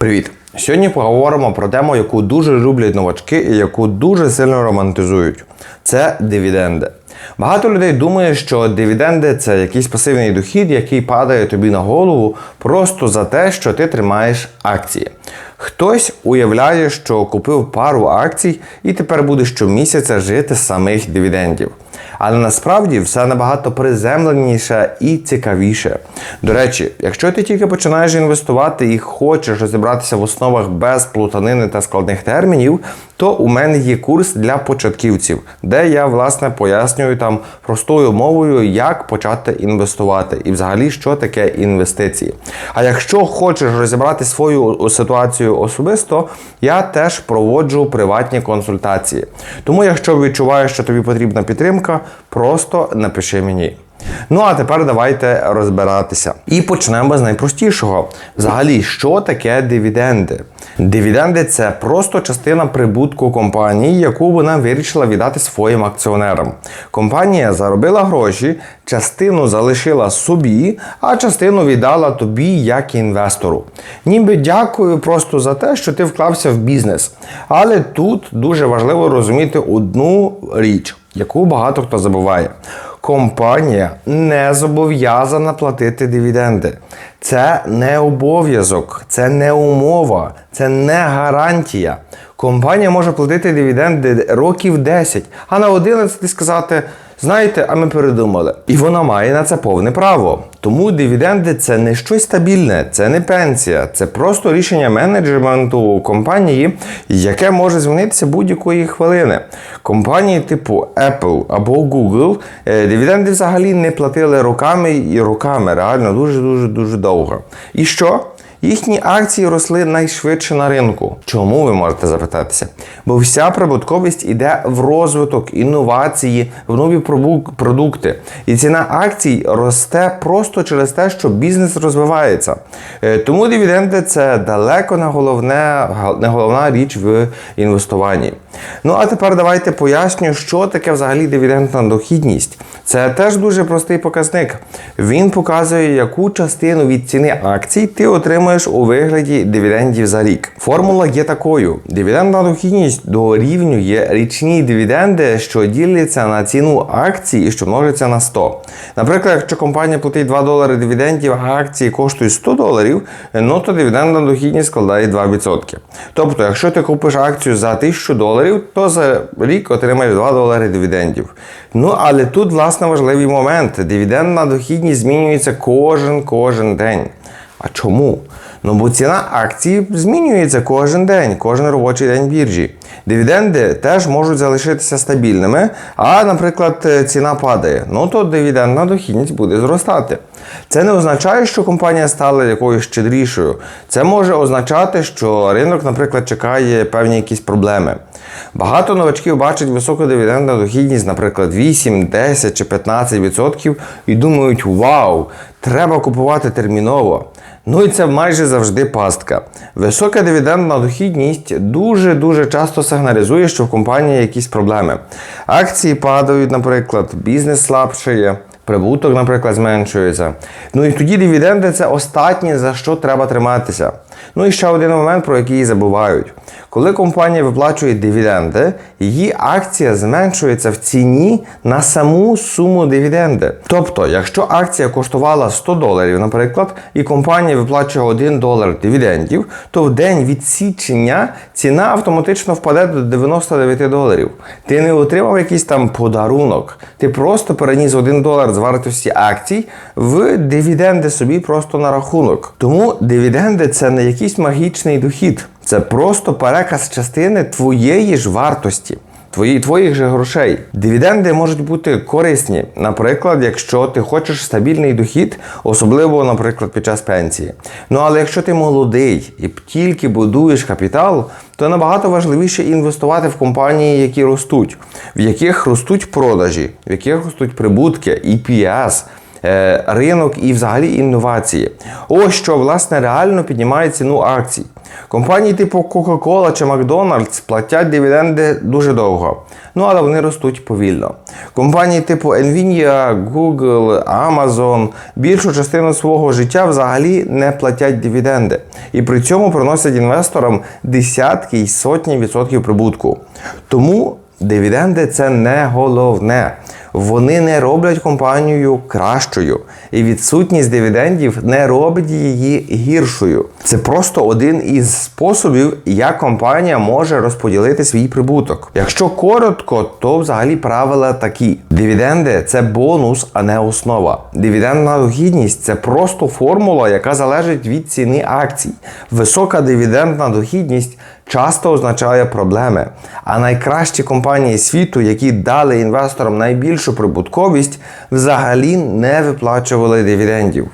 Привіт! Сьогодні поговоримо про тему, яку дуже люблять новачки і яку дуже сильно романтизують. Це дивіденди. Багато людей думає, що дивіденди це якийсь пасивний дохід, який падає тобі на голову просто за те, що ти тримаєш акції. Хтось уявляє, що купив пару акцій і тепер буде щомісяця жити з самих дивідендів. Але насправді все набагато приземленіше і цікавіше. До речі, якщо ти тільки починаєш інвестувати і хочеш розібратися в основах без плутанини та складних термінів, то у мене є курс для початківців, де я власне пояснюю там простою мовою, як почати інвестувати і взагалі що таке інвестиції. А якщо хочеш розібрати свою ситуацію особисто, я теж проводжу приватні консультації. Тому, якщо відчуваєш, що тобі потрібна підтримка, просто напиши мені. Ну а тепер давайте розбиратися. І почнемо з найпростішого. Взагалі, що таке дивіденди? Дивіденди це просто частина прибутку компанії, яку вона вирішила віддати своїм акціонерам. Компанія заробила гроші, частину залишила собі, а частину віддала тобі як інвестору. Ніби дякую просто за те, що ти вклався в бізнес. Але тут дуже важливо розуміти одну річ, яку багато хто забуває. Компанія не зобов'язана платити дивіденди. Це не обов'язок, це не умова, це не гарантія. Компанія може платити дивіденди років 10, а на 11 сказати. Знаєте, а ми передумали. І вона має на це повне право. Тому дивіденди це не щось стабільне, це не пенсія, це просто рішення менеджменту компанії, яке може змінитися будь-якої хвилини. Компанії типу Apple або Google е, дивіденди взагалі не платили роками і роками, реально дуже дуже дуже довго. І що? Їхні акції росли найшвидше на ринку. Чому ви можете запитатися? Бо вся прибутковість іде в розвиток, інновації, в нові продукти. І ціна акцій росте просто через те, що бізнес розвивається. Е, Тому дивіденди це далеко не головне, не головна річ в інвестуванні. Ну а тепер давайте поясню, що таке взагалі дивідендна дохідність. Це теж дуже простий показник. Він показує, яку частину від ціни акцій ти отримуєш у вигляді дивідендів за рік. Формула є такою: дивідендна дохідність дорівнює річні дивіденди, що діляться на ціну акцій і що множиться на 100. Наприклад, якщо компанія платить 2 долари дивідендів, а акції коштують 100 доларів, ну то дивідендна дохідність складає 2%. Тобто, якщо ти купиш акцію за 1000 доларів, то за рік отримаєш 2 долари дивідендів. Ну але тут власне важливий момент. Дивідендна дохідність змінюється кожен кожен день. А чому? Ну бо ціна акції змінюється кожен день, кожен робочий день біржі. Дивіденди теж можуть залишитися стабільними, а, наприклад, ціна падає. Ну то дивідендна дохідність буде зростати. Це не означає, що компанія стала якоюсь щедрішою. Це може означати, що ринок, наприклад, чекає певні якісь проблеми. Багато новачків бачать високу дивідендну дохідність, наприклад, 8, 10 чи 15% і думають, вау, треба купувати терміново. Ну і це майже завжди пастка. Висока дивідендна дохідність дуже-дуже часто сигналізує, що в компанії якісь проблеми. Акції падають, наприклад, бізнес слабшає. Прибуток, наприклад, зменшується. Ну і тоді дивіденди це останнє, за що треба триматися. Ну і ще один момент, про який забувають. Коли компанія виплачує дивіденди, її акція зменшується в ціні на саму суму дивіденди. Тобто, якщо акція коштувала 100 доларів, наприклад, і компанія виплачує 1 долар дивідендів, то в день відсічення ціна автоматично впаде до 99 доларів. Ти не отримав якийсь там подарунок, ти просто переніс 1 долар з вартості акцій в дивіденди собі просто на рахунок. Тому дивіденди це не якийсь магічний дохід. Це просто переказ частини твоєї ж вартості. Твої, твоїх же грошей. Дивіденди можуть бути корисні, наприклад, якщо ти хочеш стабільний дохід, особливо, наприклад, під час пенсії. Ну але якщо ти молодий і тільки будуєш капітал, то набагато важливіше інвестувати в компанії, які ростуть, в яких ростуть продажі, в яких ростуть прибутки, EPS, ринок і взагалі інновації. Ось що власне реально піднімає ціну акцій. Компанії типу Coca-Cola чи McDonald's платять дивіденди дуже довго, ну але вони ростуть повільно. Компанії типу Nvidia, Google, Amazon більшу частину свого життя взагалі не платять дивіденди і при цьому приносять інвесторам десятки й сотні відсотків прибутку. Тому дивіденди це не головне. Вони не роблять компанію кращою, і відсутність дивідендів не робить її гіршою. Це просто один із способів, як компанія може розподілити свій прибуток. Якщо коротко, то взагалі правила такі: дивіденди це бонус, а не основа. Дивідендна дохідність це просто формула, яка залежить від ціни акцій. Висока дивідендна дохідність часто означає проблеми. А найкращі компанії світу, які дали інвесторам найбільшу прибутковість, взагалі не виплачували дивідендів.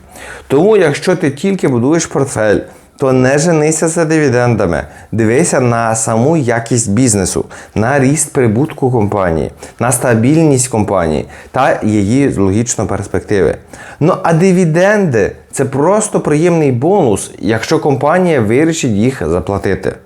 Тому, якщо ти тільки будуєш портфель, то не женися за дивідендами, дивися на саму якість бізнесу, на ріст прибутку компанії, на стабільність компанії та її логічно перспективи. Ну а дивіденди це просто приємний бонус, якщо компанія вирішить їх заплатити.